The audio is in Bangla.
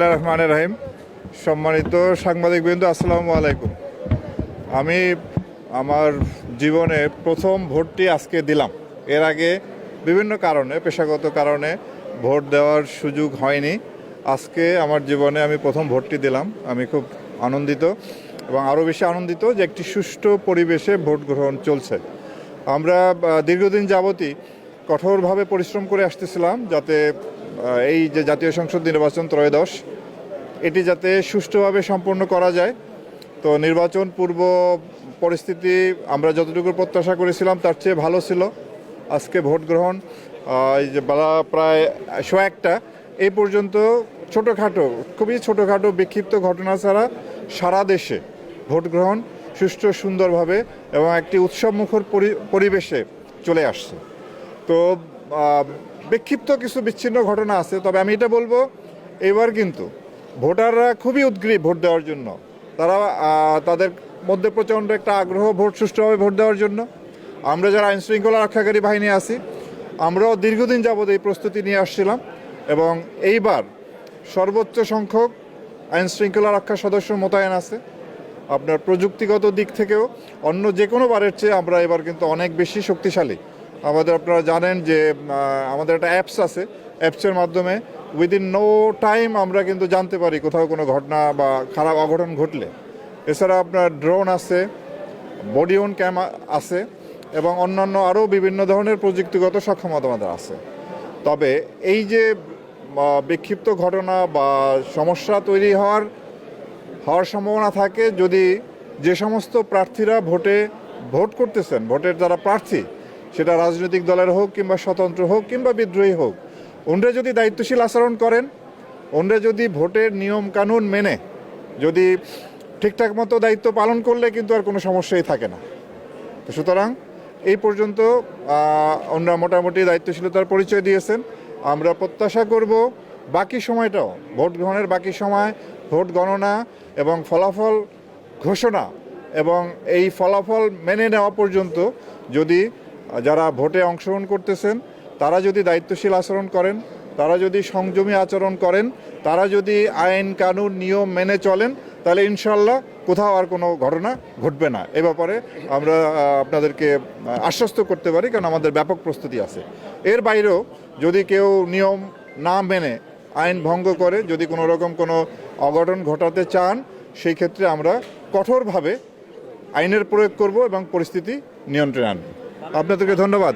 রহমানির রহিম। সম্মানিত সাংবাদিক বিন্দু আসসালামু আলাইকুম। আমি আমার জীবনে প্রথম ভোটটি আজকে দিলাম। এর আগে বিভিন্ন কারণে, পেশাগত কারণে ভোট দেওয়ার সুযোগ হয়নি। আজকে আমার জীবনে আমি প্রথম ভোটটি দিলাম। আমি খুব আনন্দিত এবং আরও বেশি আনন্দিত যে একটি সুষ্ঠু পরিবেশে ভোট গ্রহণ চলছে। আমরা দীর্ঘদিন যাবতই কঠোরভাবে পরিশ্রম করে আসতেছিলাম যাতে এই যে জাতীয় সংসদ নির্বাচন ত্রয়োদশ, এটি যাতে সুষ্ঠুভাবে সম্পন্ন করা যায়। তো নির্বাচন পূর্ব পরিস্থিতি আমরা যতটুকু প্রত্যাশা করেছিলাম, তার চেয়ে ভালো ছিল। আজকে ভোট গ্রহণ এই যে বেলা প্রায় শো একটা, এই পর্যন্ত ছোটোখাটো, খুবই ছোটোখাটো বিক্ষিপ্ত ঘটনা ছাড়া সারা দেশে ভোট গ্রহণ সুষ্ঠু, সুন্দরভাবে এবং একটি উৎসবমুখর পরি- পরিবেশে চলে আসছে। তো বিক্ষিপ্ত কিছু বিচ্ছিন্ন ঘটনা আছে, তবে আমি এটা বলব, এবার কিন্তু ভোটাররা খুবই উদ্গ্রীব ভোট দেওয়ার জন্য। তারা তাদের মধ্যে প্রচণ্ড একটা আগ্রহ ভোট সুষ্ঠুভাবে ভোট দেওয়ার জন্য। আমরা যারা আইনশৃঙ্খলা রক্ষাকারী বাহিনী আছি, আমরাও দীর্ঘদিন যাবৎ এই প্রস্তুতি নিয়ে আসছিলাম এবং এইবার সর্বোচ্চ সংখ্যক আইনশৃঙ্খলা রক্ষা সদস্য মোতায়েন আছে। আপনার প্রযুক্তিগত দিক থেকেও অন্য যে কোনো বারের চেয়ে আমরা এবার কিন্তু অনেক বেশি শক্তিশালী। আমাদের আপনারা জানেন যে আমাদের একটা অ্যাপস আছে অ্যাপসের মাধ্যমে উইদিন নো টাইম আমরা কিন্তু জানতে পারি কোথাও কোনো ঘটনা বা খারাপ অঘটন ঘটলে। এছাড়া আপনার ড্রোন আছে বডি অন ক্যাম আছে এবং অন্যান্য আরও বিভিন্ন ধরনের প্রযুক্তিগত সক্ষমতা আমাদের আছে। তবে এই যে বিক্ষিপ্ত ঘটনা বা সমস্যা তৈরি হওয়ার হওয়ার সম্ভাবনা থাকে যদি যে সমস্ত প্রার্থীরা ভোটে, ভোট করতেছেন, ভোটের যারা প্রার্থী সেটা রাজনৈতিক দলের হোক কিংবা স্বতন্ত্র হোক কিংবা বিদ্রোহী হোক ওনরা যদি দায়িত্বশীল আচরণ করেন ওনরা যদি ভোটের নিয়ম কানুন মেনে, যদি ঠিকঠাক মতো দায়িত্ব পালন করলে কিন্তু আর কোনো সমস্যাই থাকে না। সুতরাং এই পর্যন্ত ওনারা মোটামুটি দায়িত্বশীলতার পরিচয় দিয়েছেন। আমরা প্রত্যাশা করব বাকি সময়টাও, ভোট গ্রহণের বাকি সময়, ভোট গণনা এবং ফলাফল ঘোষণা এবং এই ফলাফল মেনে নেওয়া পর্যন্ত যদি যারা ভোটে অংশগ্রহণ করতেছেন, তারা যদি দায়িত্বশীল আচরণ করেন, তারা যদি সংযমী আচরণ করেন, তারা যদি আইন, কানুন, নিয়ম মেনে চলেন, তাহলে ইনশাল্লাহ কোথাও আর কোনো ঘটনা ঘটবে না। এ ব্যাপারে আমরা আপনাদেরকে আশ্বস্ত করতে পারি, কারণ আমাদের ব্যাপক প্রস্তুতি আছে। এর বাইরেও যদি কেউ নিয়ম না মেনে আইন ভঙ্গ করে, যদি কোনো রকম কোনো অঘটন ঘটাতে চান, সেই ক্ষেত্রে আমরা কঠোরভাবে আইনের প্রয়োগ করব এবং পরিস্থিতি নিয়ন্ত্রণে আনব। আপনাদেরকে ধন্যবাদ।